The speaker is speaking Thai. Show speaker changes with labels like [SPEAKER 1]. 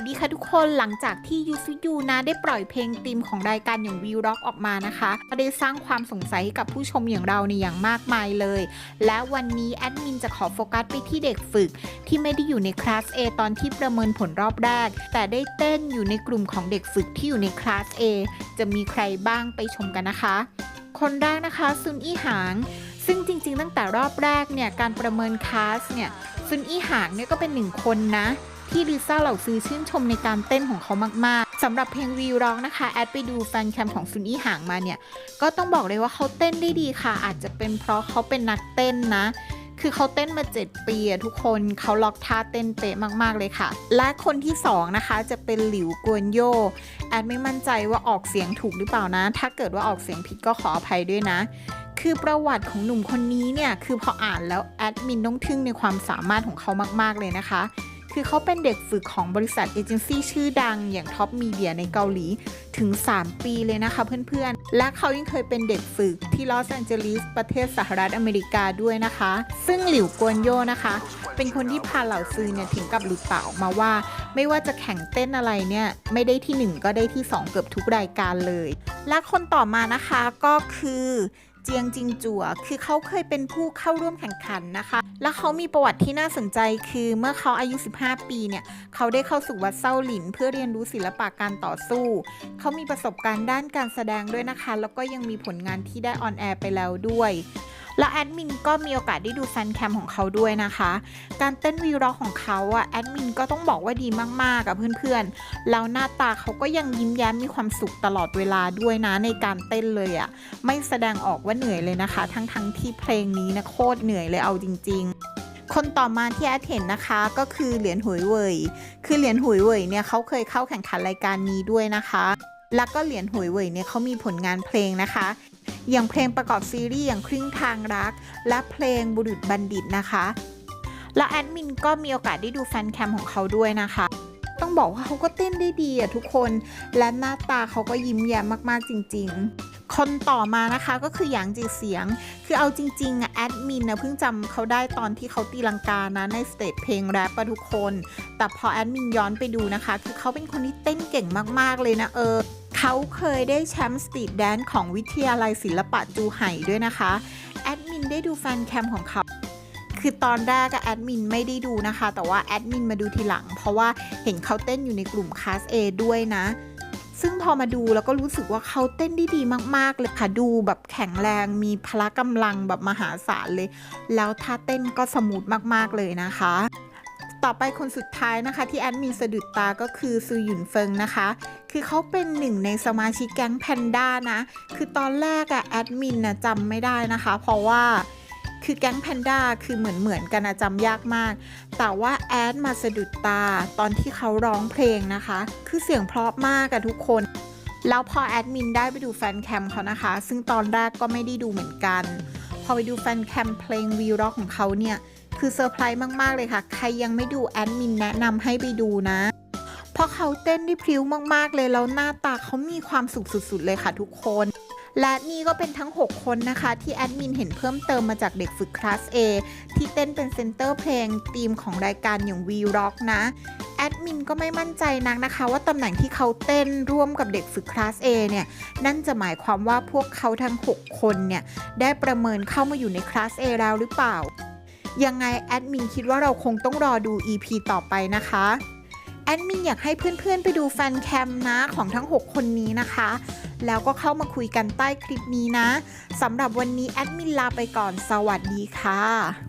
[SPEAKER 1] วัสดีค่ะทุกคนหลังจากที่ยูซิยูนะได้ปล่อยเพลงธีมของรายการอย่างวิวร็อกออกมานะคะก็ได้สร้างความสงสัยให้กับผู้ชมอย่างเราในอย่างมากมายเลย และวันนี้แอดมินจะขอโฟกัสไปที่เด็กฝึก ที่ไม่ได้อยู่ในคลาส A ตอนที่ประเมินผลรอบแรก แต่ได้เต้นอยู่ในกลุ่มของเด็กฝึกที่อยู่ในคลาส A จะมีใครบ้างไปชมกันนะคะ คนแรกนะคะซุนอี้หาง ซึ่งจริงๆ ตั้งแต่รอบแรกเนี่ยการประเมินคลาสเนี่ยซุนอี้หางเนี่ยก็เป็นหนึ่งคนนะ ที่ลิซ่าเหล่าซื้อชื่นชมในการเต้นของเขามากๆสำหรับเพลงวีร้องนะคะ แอดไปดูแฟนแคมของซุนอี้หางมาเนี่ย ก็ต้องบอกเลยว่าเขาเต้นได้ดีค่ะ อาจจะเป็นเพราะเขาเป็นนักเต้นนะคือเขาเต้นมา 7 ปีอะทุกคนเขาล็อกท่าเต้นเป๊ะมาก ๆ เลยค่ะ และคนที่ 2 นะคะจะเป็นหลิวกวนโยแอดไม่มั่นใจว่าออกเสียงถูกหรือเปล่านะ ถ้าเกิดว่าออกเสียงผิดก็ขออภัยด้วยนะ คือประวัติของหนุ่มคนนี้เนี่ย คือพออ่านแล้วแอดมินต้องทึ่งในความสามารถของเขามาก ๆ เลยนะคะ คือเขาเป็นเด็กฝึกของบริษัทเอเจนซี่ชื่อดังอย่างท็อปมีเดียในเกาหลีถึง 3 ปีเลยนะคะเพื่อนๆ และเขายังเคยเป็นเด็กฝึกที่ลอสแอนเจลิสประเทศสหรัฐอเมริกาด้วยนะคะ ซึ่งหลิวกวนโยนะคะ เป็นคนที่พาเหล่าซื้อเนี่ยถึงกับหลุดปากออกมาว่า ไม่ว่าจะแข่งเต้นอะไรเนี่ย ไม่ได้ที่ 1 ก็ได้ที่ 2 เกือบทุกรายการเลย และคนต่อมานะคะก็คือ จียงจิงจัวคือเขาเคยเป็นผู้เข้าร่วมแข่งขันนะคะ และเขามีประวัติที่น่าสนใจคือเมื่อเขาอายุ 15 ปีเนี่ยเขาได้เข้าสู่วัดเซาหลิน เพื่อเรียนรู้ศิลปะการต่อสู้ เขามีประสบการณ์ด้านการแสดงด้วยนะคะ แล้วก็ยังมีผลงานที่ได้ออนแอร์ไปแล้วด้วย แล้วแอดมินก็มีโอกาสได้ดูแฟนแคมของเขาด้วยนะคะ การเต้นวีร็อกของเขาอะแอดมินก็ต้องบอกว่าดีมากๆกับเพื่อนๆ แล้วหน้าตาเขาก็ยังยิ้มแย้มมีความสุขตลอดเวลาด้วยนะในการเต้นเลยอะไม่แสดงออกว่าเหนื่อยเลยนะคะ ทั้งๆที่เพลงนี้นะโคตรเหนื่อยเลยเอาจริง ๆคนต่อมาที่แอดเห็นนะคะก็คือเหรียญหุยเว่ย คือเหรียญหุยเว่ยเนี่ยเขาเคยเข้าแข่งขันรายการนี้ด้วยนะคะ แล้วก็เหรียญหุยเว่ยเนี่ยเขามีผลงานเพลงนะคะ อย่างเพลงประกอบซีรีส์อย่างครึ่งทางรัก และเพลงบุรุษบัณฑิตนะคะ และแอดมินก็มีโอกาสได้ดูแฟนแคมของเขาด้วยนะคะต้องบอกว่าเขาก็เต้นได้ดีอะทุกคน และหน้าตาเขาก็ยิ้มแย้มมากๆจริง ๆ คนต่อมานะคะก็คือหยางจีเสียง คือเอาจริงๆอะแอดมินนะเพิ่งจำเขาได้ตอนที่เขาตีลังกานะในสเตจเพลงแรปอะทุกคน แต่พอแอดมินย้อนไปดูนะคะ คือเขาเป็นคนที่เต้นเก่งมากๆเลยนะเออ เขาเคยได้แชมป์สตรีทแดนซ์ของวิทยาลัยศิลปะจูไห่ด้วยนะคะ แอดมินได้ดูแฟนแคมของเขา คือตอนแรกแอดมินไม่ได้ดูนะคะ แต่ว่าแอดมินมาดูทีหลัง เพราะว่าเห็นเขาเต้นอยู่ในกลุ่มคลาส A ด้วยนะ ซึ่งพอมาดูแล้วก็รู้สึกว่าเขาเต้นได้ดีมาก ๆ เลยค่ะ ดูแบบแข็งแรง มีพละกำลังแบบมหาศาลเลย แล้วท่าเต้นก็สมูทมาก ๆ เลยนะคะ ต่อไปคนสุดท้ายนะคะ ที่แอดมินสะดุดตาก็คือซือหยุนเฟิงนะคะ คือเขาเป็นหนึ่งในสมาชิกแก๊งแพนด้านะ คือตอนแรกอะแอดมินนะจำไม่ได้นะคะ เพราะว่าคือแก๊งแพนด้าคือเหมือนเหมือนกันนะจำยากมาก แต่ว่าแอดมาสะดุดตาตอนที่เขาร้องเพลงนะคะ คือเสียงเพราะมากอะทุกคน แล้วพอแอดมินได้ไปดูแฟนแคมเขานะคะ ซึ่งตอนแรกก็ไม่ได้ดูเหมือนกัน พอไปดูแฟนแคมเพลงวีร็อกของเขาเนี่ย คือเซอร์ไพรส์มาก ๆ เลยค่ะ ใครยังไม่ดูแอดมินแนะนำให้ไปดูนะ เพราะเขาเต้นได้พริ้วมาก ๆ เลย แล้วหน้าตาเขามีความสุขสุด ๆ เลยค่ะทุกคน และนี่ก็เป็นทั้ง 6 คนนะคะ ที่แอดมินเห็นเพิ่มเติมมาจากเด็กฝึกคลาส A ที่เต้นเป็นเซนเตอร์เพลงธีมของรายการอย่าง V Rock นะแอดมินก็ไม่มั่นใจนักนะคะ ว่าตำแหน่งที่เขาเต้นร่วมกับเด็กฝึกคลาส A เนี่ย นั่นจะหมายความว่าพวกเขาทั้ง 6 คนเนี่ย ได้ประเมินเข้ามาอยู่ในคลาส A แล้วหรือเปล่า ยังไงแอดมินคิดว่าเราคงต้องรอดู EP ต่อไปนะคะแอดมินอยากให้เพื่อนๆ ไปดูแฟนแคมนะของทั้ง 6 คนนี้นะคะ แล้วก็เข้ามาคุยกันใต้คลิปนี้นะสำหรับวันนี้แอดมินลาไปก่อนสวัสดีค่ะ